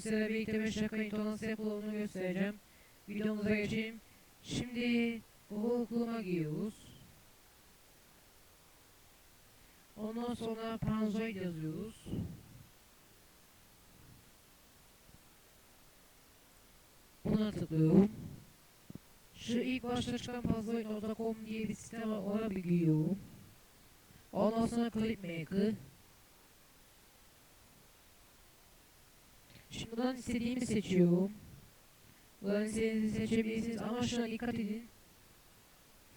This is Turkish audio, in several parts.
sizlere birlikte 5 dakika intonası yapıldığını göstereceğim. Videomuza geçeyim. Şimdi Google Chrome'a giriyoruz. Ondan sonra Panzoid yazıyoruz. Buna tıklıyorum. Şu ilk başta çıkan Panzoid.com diye bir site var. Ona bir giriyorum. Ondan sonra Clipmaker. Şimdi buradan istediğimi seçiyorum. Buradan istediğinizi seçebilirsiniz ama şuna dikkat edin.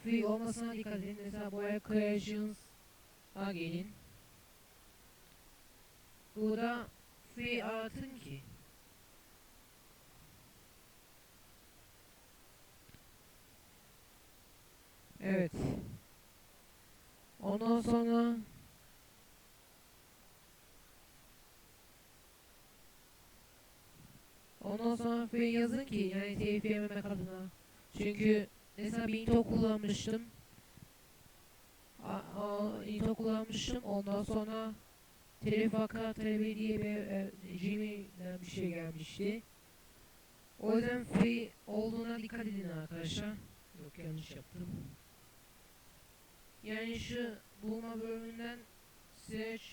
Free olmasına dikkat edin. Mesela buraya Creations'a gelin. Burada free aratın ki. Evet. Ondan sonra Ondan sonra free yazın ki yani telif yememek adına. Çünkü mesela bir intro kullanmıştım. A, a, intro kullanmıştım. Ondan sonra telif vaka talebi diye bir e, Gmail'den bir şey gelmişti. O yüzden free olduğuna dikkat edin arkadaşlar. Yok yanlış yaptım. Yani şu bulma bölümünden search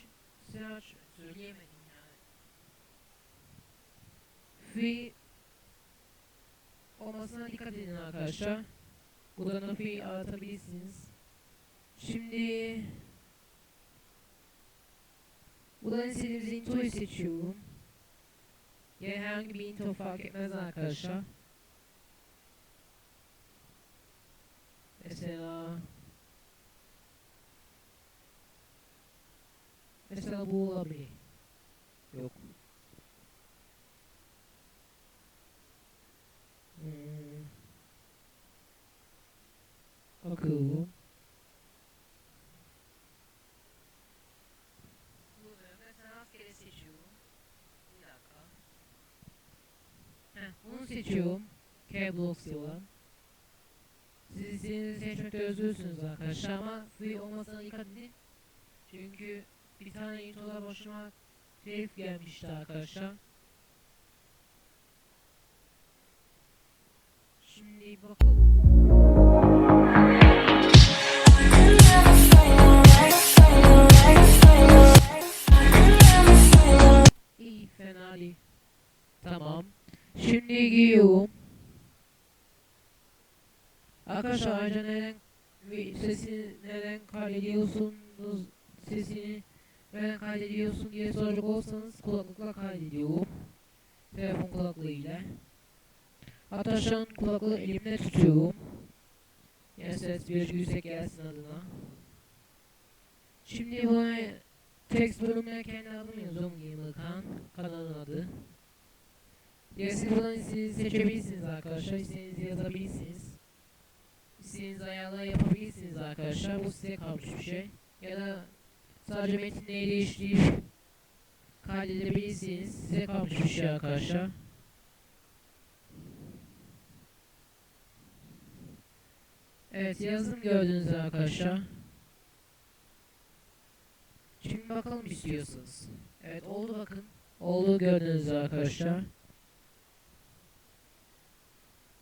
search söyleyemedim Free olmasına dikkat edin arkadaşlar. Buradan da free aratabilirsiniz. Şimdi buradan istediğiniz introyu seçiyorum. Yani herhangi bir intro fark etmez arkadaşlar. Mesela Mesela bu olabilir. Yok. Hmm. Bakalım. Bu mesela rastgele seçiyorum. Bir dakika. Heh, bunu seçiyorum. K-Blocks olan. Siz istediğinizi seçmekte özgürsünüz arkadaşlar ama free olmasına dikkat edin. Çünkü bir tane introda başıma telif gelmişti arkadaşlar. Şimdi bakalım. Arkadaşlar ayrıca neden sesini neden kaydediyorsunuz sesini neden kaydediyorsun diye soracak olsanız kulaklıkla kaydediyorum. Telefon kulaklığıyla. Hatta şu an kulaklığı elimde tutuyorum. Yani ses bir yüksek gelsin adına. Şimdi buna text bölümüne kendi adımı yazıyorum Gamer Khan. Kanalın adı. Ya siz buradan istediğinizi seçebilirsiniz arkadaşlar. İstediğinizi yazabilirsiniz. İstediğiniz ayarları yapabilirsiniz arkadaşlar. Bu size kalmış bir şey. Ya da sadece metinleri değiştirip kaydedebilirsiniz. Size kalmış bir şey arkadaşlar. Evet yazdım gördüğünüz arkadaşlar. Şimdi bakalım istiyorsunuz. Evet oldu bakın. Oldu gördüğünüz arkadaşlar.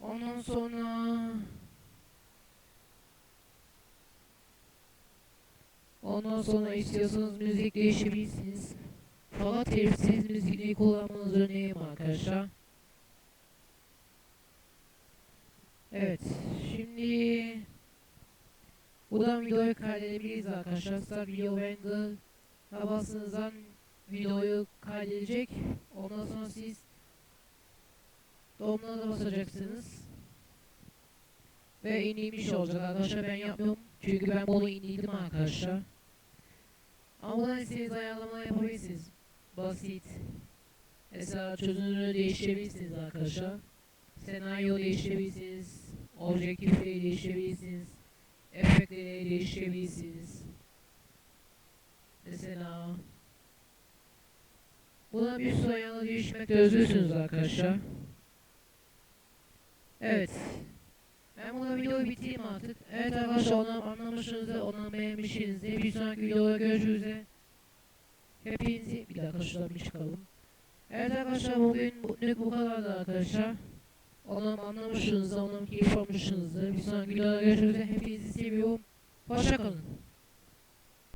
Ondan sonra Ondan sonra istiyorsanız müzik değişebilirsiniz. Fakat telifsiz müzikleri kullanmanız önemli arkadaşlar. Evet, şimdi buradan videoyu kaydedebiliriz arkadaşlar. Start Video Wrangler bastığınızdan videoyu kaydedecek. Ondan sonra siz Domuna da basacaksınız. Ve inilmiş olacak arkadaşlar ben yapmıyorum. Çünkü ben bunu indirdim arkadaşlar. Ama istediğiniz ayarlama yapabilirsiniz. Basit. Mesela çözünürlüğü değiştirebilirsiniz arkadaşlar. Senaryo değiştirebilirsiniz. Objektifleri değiştirebilirsiniz. Efektleri değiştirebilirsiniz. Mesela Buna bir sürü ayarla değişmekte özgürsünüz arkadaşlar. Evet. Ben burada videoyu bitireyim artık. Evet arkadaşlar onu anlamışsınızdır, onu beğenmişsinizdir. Bir sonraki videoda görüşürüz. Hepinizi bir dakika şuradan bir çıkalım. Evet arkadaşlar bugün bu, bu kadardı arkadaşlar. Umarım anlamışsınızdır, umarım keyif almışsınızdır. Bir sonraki videoda görüşmek üzere. Hepinizi seviyorum. Hoşçakalın.